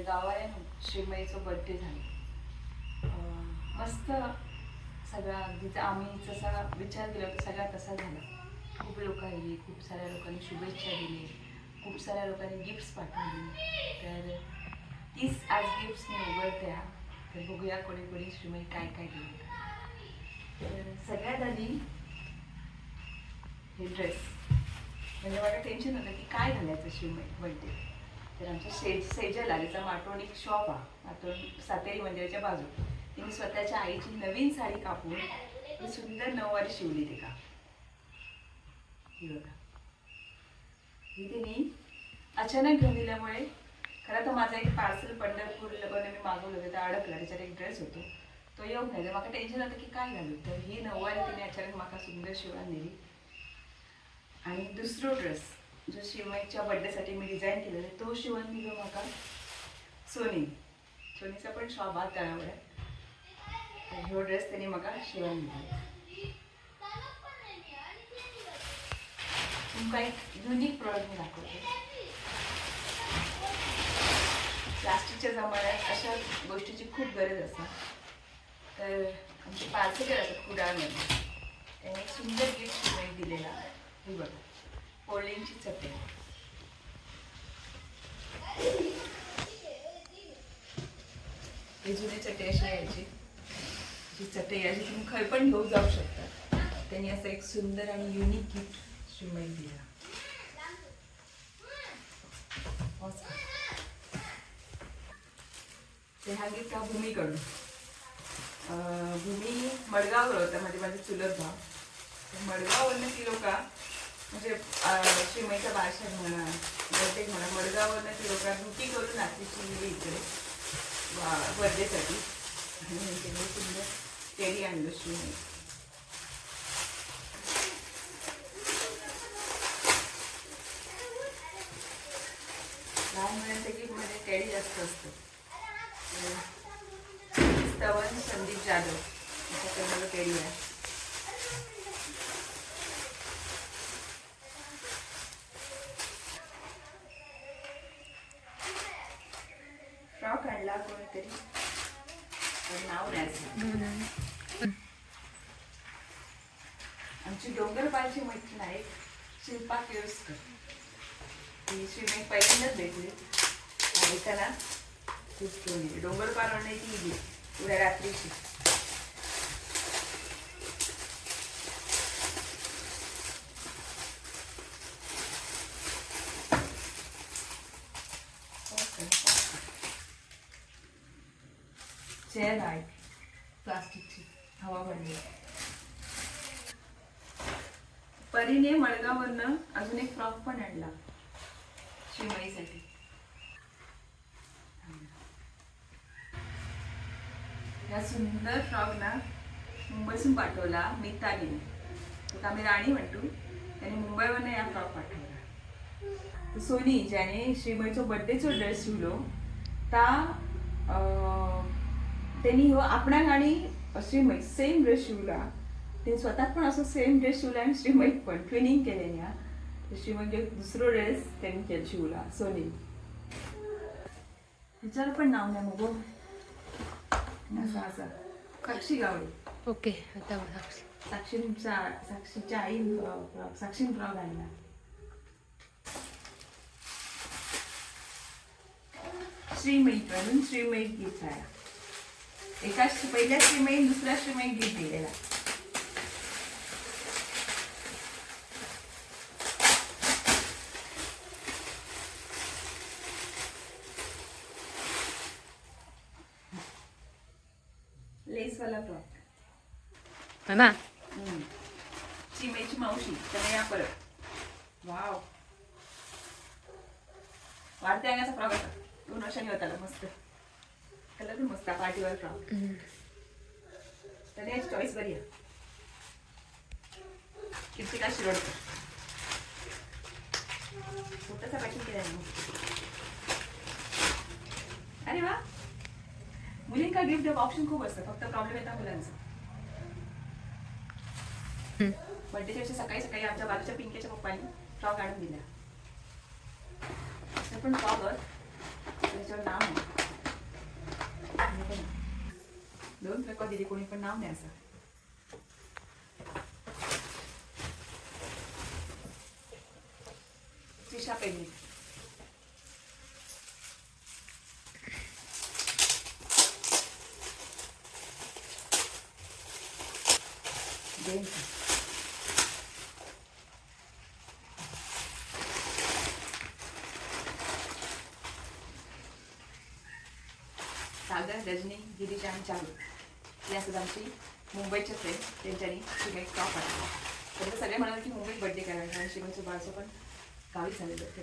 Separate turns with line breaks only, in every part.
तर गावाला श्रीमईचं बर्थडे झाला. मस्त सगळा अगदीच आम्ही जसा विचार केला होता सगळा तसा झाला. खूप लोक आली खूप साऱ्या लोकांनी शुभेच्छा दिली खूप साऱ्या लोकांनी गिफ्ट्स पाठवली. तर तीच आज गिफ्ट्स मी उघडत्या तर बघूया कोणी कोणी श्रीमई काय काय दिली तर सगळ्यात आधी हे ड्रेस म्हणजे मला टेन्शन होतं की काय घालायचं शिवमय बर्थडे तर आमच्या शेज सेजल आलेचा माटोण एक शॉप आहे. माटोण सातेरी मंदिराच्या बाजू. तिने स्वतःच्या आईची नवीन साडी कापून ही सुंदर नऊवारी शिवली ती का ही बघा. ही तिने अचानक घेऊन दिल्यामुळे खरं तर माझं एक पार्सल पंढरपूरला मी मागवलं होतं. त्या अडकलं. त्याच्यात एक ड्रेस होतो. तो येऊन नाही तर मला टेन्शन होतं की काय घालू तर ही नऊवारी तिने अचानक मला सुंदर शिवण दिली आणि दुसरो ड्रेस जो शिवमाईच्या बड्डेसाठी मी डिझाईन केलेला आहे तो शिवण दिलो म्हाका सोनी. सोनीचा पण शॉप हा तळावर आहे ह्यो ड्रेस त्यांनी म्हाका शिवण दिला. तुमकां एक युनिक प्रॉडक्ट मी दाखवते. प्लास्टिकच्या जमान्यात अशा गोष्टीची खूप गरज असते. तर आमचे पार्सेकर असतात कुडाळमध्ये त्यांनी एक सुंदर गिफ्ट शिवाय दिलेला हे बघा. पोळींची चटणी ही जुनी चटई अशी यायची. जी चटई यायची तुम्ही खंय पण घेऊन जाऊ शकता. त्यांनी असं एक सुंदर आणि युनिक गिफ्ट शिवाय दिला. ते हा गिफ्ट हा भूमीकडून. भूमी मडगाववर होता म्हणजे माझे चुलत भाव मडगाववरनं ती लोक म्हणजे शिमईचा शिवमाईचा बादशाह म्हणा बहुतेक म्हणा मडगाववरनं ती लोक ड्युटी करून नाशिक शिमली इकडे वर्धेसाठी आणि त्यांनी सुंदर तेरी आणलं शिमई लहान मुलांच्या गिफ्टमध्ये टेडी जास्त असतं. स्तवन संदीप जाधव याच्याकडे मला टेडी आहे. काढला कोणीतरी. नाव नाही आमची डोंगरपालची मैत्रीण आहे शिल्पा केळसकर ती स्विमिंग पहिल्यांदाच भेटली. आणि त्याला खूप घेऊन गेली. ती उद्या रात्रीची. चेअर आहे प्लास्टिकची हवा भरली परीने मडगाववरनं अजून एक फ्रॉक पण आणला. शिवाईसाठी या सुंदर फ्रॉकला मुंबईसून मुंबईतून पाठवला मितालीने. तो आम्ही राणी म्हणतो त्याने मुंबईवरनं या फ्रॉक पाठवला. सोनी ज्याने श्रीमईचो बर्थडेचो ड्रेस शिवलो ता त्यांनी हो आपणाक आणि श्रीमई सेम ड्रेस शिवला. ते स्वतः पण असं सेम ड्रेस शिवला आणि श्रीमईक पण ट्विनिंग केलेली हा श्रीमईक एक दुसरो ड्रेस त्यांनी केला शिवला सोनी. हिच्यावर पण नाव नाही मग असं असं. साक्षी गावडे.
ओके आता.
साक्षींचा साक्षीच्या आई साक्षीन फ्रॉक आणला श्रीमयी म्हणून श्रीमयी गिफ्ट आहे. एका पहिल्या श्रीमयी दुसऱ्या श्रीमयी गिफ्ट दिलेला. लेसवाला फ्रॉक
हा ना.
चिमेची मावशी त्याने या परत. वाव वाढत्या अंगाचा फ्रॉक होता दोन वर्षांनी होता मस्त. कलर पण मस्त पार्टीवर फ्रॉक. त्याने याची चॉईस बरी आहे किती शिरोडकर। छोटासा पॅकिंग केला मग अरे वा! मुलींका गिफ्ट ऑप्शन खूप असतं फक्त प्रॉब्लेम येतात मुलांचा. बर्थडेच्या दिवशी सकाळी सकाळी आमच्या बाजूच्या पिंकेच्या पप्पांनी फ्रॉक आणून दिला पण फ्रॉकवर त्याच्यावर नाव दोन फेकवा दिली कोणी पण नाव नाही असं त्रिशा पेनी देईन सागर रजनी गिरीजा आणि चालू या असं आमची मुंबईचेच आहे. त्यांच्यानी शिवाय टॉप आहे तर सगळे म्हणाले की मुंबईत बड्डे करायला कारण शिवायचं बाळचं पण गावी झालेलं होते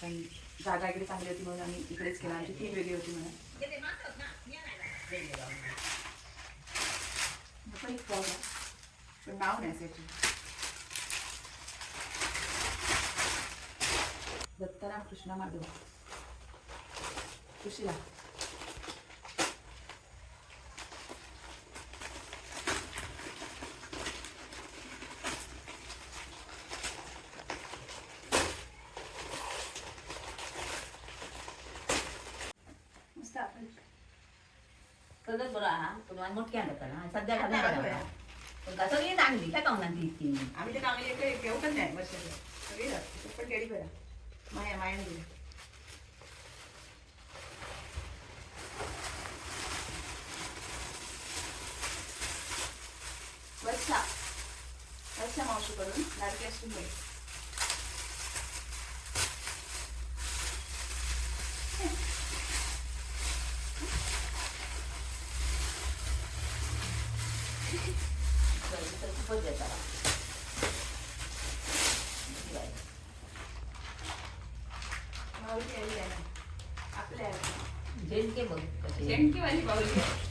पण जागा इकडे चांगली होती म्हणून आम्ही इकडेच केला. आमची थीम वेगळी होती म्हणून. पण एक फ्रॉक आहे. पण नाव नाही असायची दत्ताराम कृष्णा माधव. सुशिला.
सगळं बरं हा. तुम्हाला मोठ्या आणलं ना. सध्या घालून बरं पण का? सगळी चांगली. काय काऊन ती
आम्ही ते चांगले इकडे घेऊ पण नाही वर्षाला सगळे जात पण टेडी बरा माया मायाने दिली वर्षा. वर्षा मावशीकडून लाडक्या सुंदर
तर खूपच देतात
माऊली आली आहे ना आपल्या
झेंडके बघ कसे.
शेणकीवाली माऊली आहे.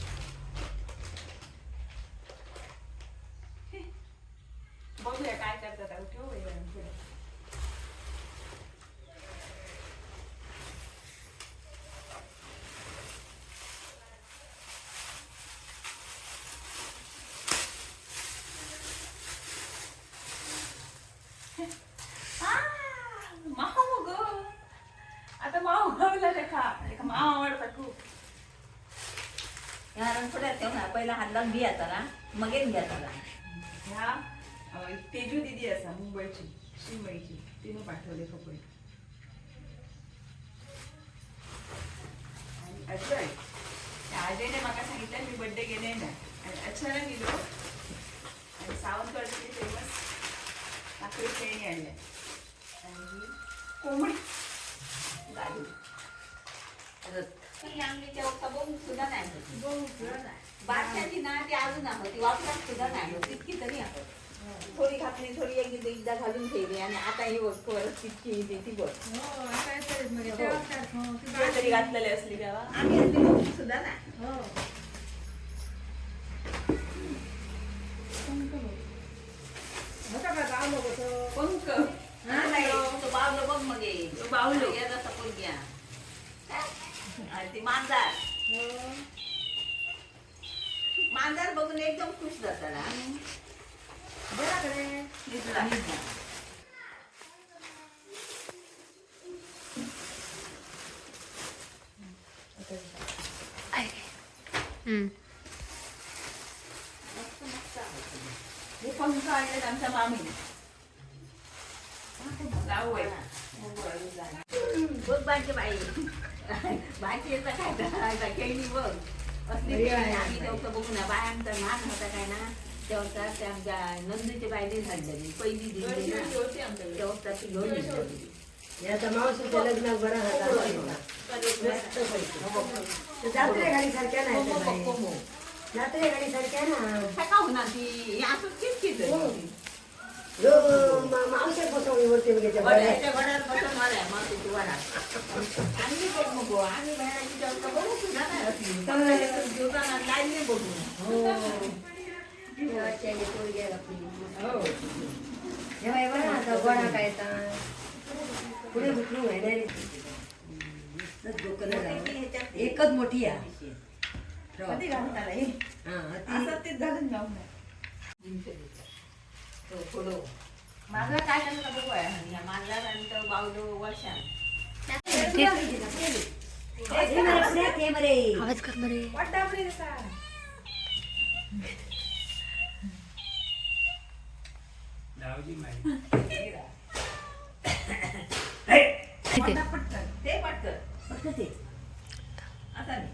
बघूया काय करतात आता. आ, माऊ आता माऊ गावला रेखा रेखा माऊ आवडतात खूप.
ह्या रणफोड्यात ठेव ना पहिला हातला बिया ना. मग येऊन घ्या त्याला
ह्या अं, तेजू दिदी असा मुंबईची श्रीमईची तिने पाठवले कपडे. आणि अजय. त्या अजयने मला सांगितलं मी बर्थडे गेले ना आणि अचानक गेलो. आणि सावंतवाडची फेमस नागपूर खेळणी आणल्या आणि कोंबडी.
होती बादशाची ना ती अजून आहे ती वापरात सुद्धा नाही होत तितकी तरी आहे. थोडी घातली थोडी एकदा एकदा घालून ठेवली आणि आता ही बघ परत तितकी ती बघ.
तुला तरी घातलेली असली तेव्हा.
आम्ही सुद्धा नाही.
पंख.
नाही, तो बावलं बघ मग
बावलो.
ये जसा पोरग्या. आणि ती मांजार मांजार बघून एकदम खुश जाताना
निजला.
हम्म.
हे पंख आणलेत आमच्या मामीने जाऊ आहे
बघ बायची बाई बायची येतं काय करायचं खेळणी बघ असली आम्ही तेव्हा बघू ना बायांचा लहान होता काय ना तेव्हा त्या आमच्या नंदीच्या बायने झाडलेली पहिली दिली तेव्हा ती घेऊन.
याचा मावशीच्या लग्नात बरा होता जात्रे गाडी सारख्या नाही. जात्रे गाडी सारख्या ना
काय का होणार ती असंच
मा- मावशी बसवली वरती बघ
आम्ही बघ जास्त बघू सुद्धा नाही असली. लागले
पोरगी जेव्हा हे आता गोळा काय पुढे उठून व्हायला
ह्याच्यात
एकच मोठी आहे
हा,
तो
माझं काय झालं बघू आहे
आणि ह्या बावलो वर्षा
आवाज कर
मरे
Thank you. ते पटकन फक्त ते आता नाही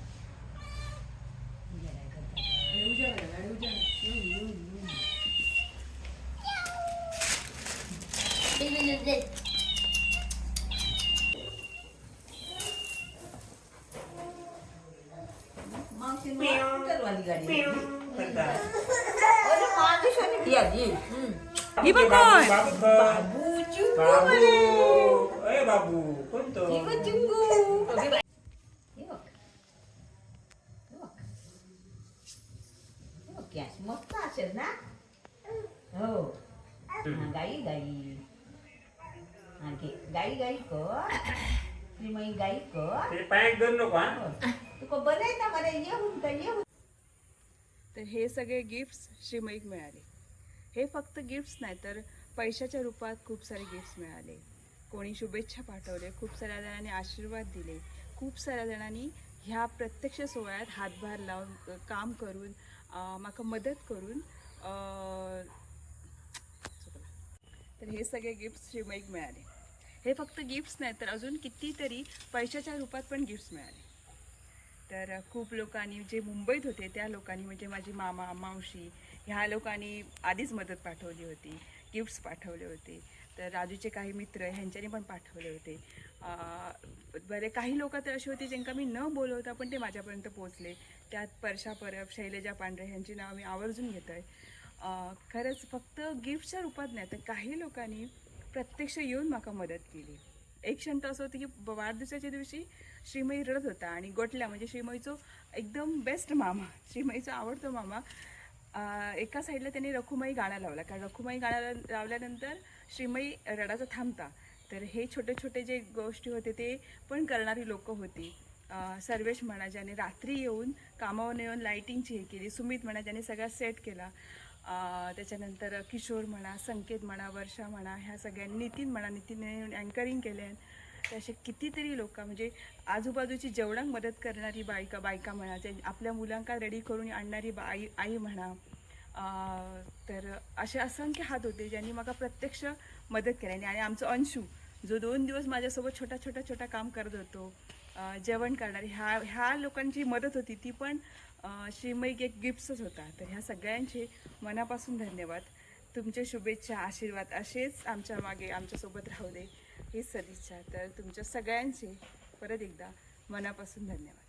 मावशी स्कूटरवाली गाडी अरे मागेशाने ती आजी
ही बघ कोण
बाबू
बाबू चिंगू
बाबू अय बाबू कोण तो
चिंगू चिंगू हे बघ हे बघ हे बघ हे बघ कॅश मस्त असेल ना हो हा, गाई गाई हा घे गाई
तर हे सगळे गिफ्ट्स श्रीमईक मिळाले. हे फक्त गिफ्ट्स नाही तर पैशाच्या रूपात खूप सारे गिफ्ट्स मिळाले. कोणी शुभेच्छा पाठवले खूप साऱ्या जणांनी आशीर्वाद दिले खूप साऱ्या जणांनी ह्या प्रत्यक्ष सोहळ्यात हातभार लावून काम करून माका म्हाका मदत करून तर हे सगळे गिफ्ट्स श्रीमईक मिळाले. हे फक्त गिफ्ट्स नाही तर अजून कितीतरी पैशाच्या रूपात पण गिफ्ट्स मिळाले. तर खूप लोकांनी जे मुंबईत होते त्या लोकांनी म्हणजे माझी मामा मावशी ह्या लोकांनी आधीच मदत पाठवली होती गिफ्ट्स पाठवले होते. तर राजूचे काही मित्र ह्यांच्यानी पण पाठवले होते. बरे काही लोक तर अशी होती ज्यांका मी न बोलवता पण ते माझ्यापर्यंत पोचले त्यात परशा परब शैलजा पांढरे ह्यांची नावं मी आवर्जून घेत आहे खरंच फक्त गिफ्टच्या रूपात नाही तर काही लोकांनी प्रत्यक्ष येऊन माका मदत केली. एक क्षण असं होतं की वाढदिवसाच्या दिवशी श्रीमई रडत होता आणि गोटल्या म्हणजे श्रीमईचो एकदम बेस्ट मामा श्रीमईचा आवडतो मामा एका साईडला त्यांनी रखुमाई गाणं लावला. कारण रखुमाई गाणं लावल्यानंतर श्रीमई रडाचा थांबता. तर हे छोटे छोटे जे गोष्टी होते ते पण करणारी लोक होती. सर्वेश म्हणा ज्याने रात्री येऊन कामावर येऊन लाईटिंगची हे केली सुमित म्हणा ज्याने सगळा सेट केला. त्याच्यानंतर किशोर म्हणा संकेत म्हणा वर्षा म्हणा ह्या सगळ्यांनी नितीन म्हणा नितीनने अँकरिंग केले तर असे कितीतरी लोक म्हणजे आजूबाजूची जेवढा मदत करणारी बायका बायका म्हणा जे आपल्या मुलांका रेडी करून आणणारी बा आई आई म्हणा तर असे असंख्य हात होते ज्यांनी मला प्रत्यक्ष मदत केली. आणि आमचं अंशू जो दोन दिवस माझ्यासोबत छोटा छोटा छोटा काम करत होतो जेवण करणारी. ह्या ह्या लोकांची मदत होती. ती पण श्रीमयी एक गिफ्ट्सच होता. तर ह्या सगळ्यांचे मनापासून धन्यवाद. तुमच्या शुभेच्छा आशीर्वाद असेच आमच्या मागे आमच्यासोबत राहू दे. ही सदिच्छा. तर तुमच्या सगळ्यांचे परत एकदा मनापासून धन्यवाद.